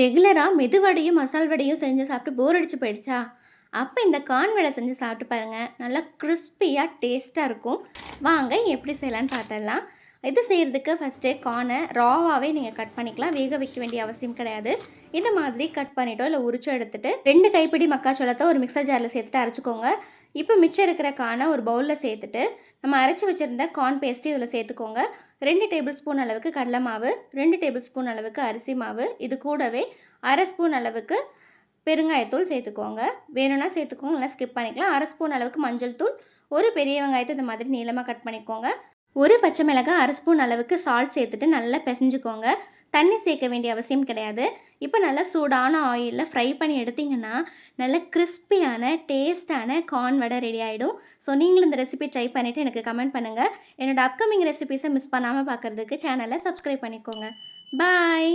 ரெகுலராக மெதுவடையும் மசால் வடையும் செஞ்சு சாப்பிட்டு போர் அடிச்சு போயிடுச்சா? அப்போ இந்த கார்ன் வடை செஞ்சு சாப்பிட்டு பாருங்கள் நல்லா கிறிஸ்பியாக டேஸ்ட்டாக இருக்கும். வாங்க எப்படி செய்யலான்னு பார்த்துடலாம். இது செய்கிறதுக்கு ஃபஸ்ட்டு கார்னை ராவாகவே நீங்கள் கட் பண்ணிக்கலாம். வேக வைக்க வேண்டிய அவசியம் கிடையாது. இந்த மாதிரி கட் பண்ணிட்டோ இல்லை உரிச்சோ எடுத்துட்டு ரெண்டு கைப்பிடி மக்காச்சோளத்தை ஒரு மிக்சர் ஜாரில் சேர்த்துட்டு அரைச்சிக்கோங்க. இப்போ மிச்சம் இருக்கிற காணை ஒரு பவுலில் சேர்த்துட்டு நம்ம அரைச்சி வச்சுருந்த கார்ன் பேஸ்ட்டு இதில் சேர்த்துக்கோங்க. ரெண்டு டேபிள் ஸ்பூன் அளவுக்கு கடலை மாவு ரெண்டு டேபிள் ஸ்பூன் அளவுக்கு அரிசி மாவு இது கூடவே அரை ஸ்பூன் அளவுக்கு பெருங்காயத்தூள் சேர்த்துக்கோங்க. வேணும்னா சேர்த்துக்கோங்க இல்லை ஸ்கிப் பண்ணிக்கலாம். அரை ஸ்பூன் அளவுக்கு மஞ்சள் தூள் ஒரு பெரிய வெங்காயத்தை இந்த மாதிரி நீளமாக கட் பண்ணிக்கோங்க. ஒரு பச்சை மிளகாய் அரை ஸ்பூன் அளவுக்கு சால்ட் சேர்த்துட்டு நல்லா பிசைஞ்சுக்கோங்க. தண்ணி சேர்க்க வேண்டிய அவசியம் கிடையாது. இப்போ நல்லா சூடான ஆயிலில் ஃப்ரை பண்ணி எடுத்திங்கன்னா நல்ல கிறிஸ்பியான டேஸ்டான கார்ன் வடை ரெடி ஆகிடும் ஸோ நீங்களும் இந்த ரெசிபி ட்ரை பண்ணிவிட்டு எனக்கு கமெண்ட் பண்ணுங்கள் என்னோடய அப்கமிங் ரெசிபிஸை மிஸ் பண்ணாமல் பார்க்குறதுக்கு சேனலை சப்ஸ்கிரைப் பண்ணிக்கோங்க. பாய்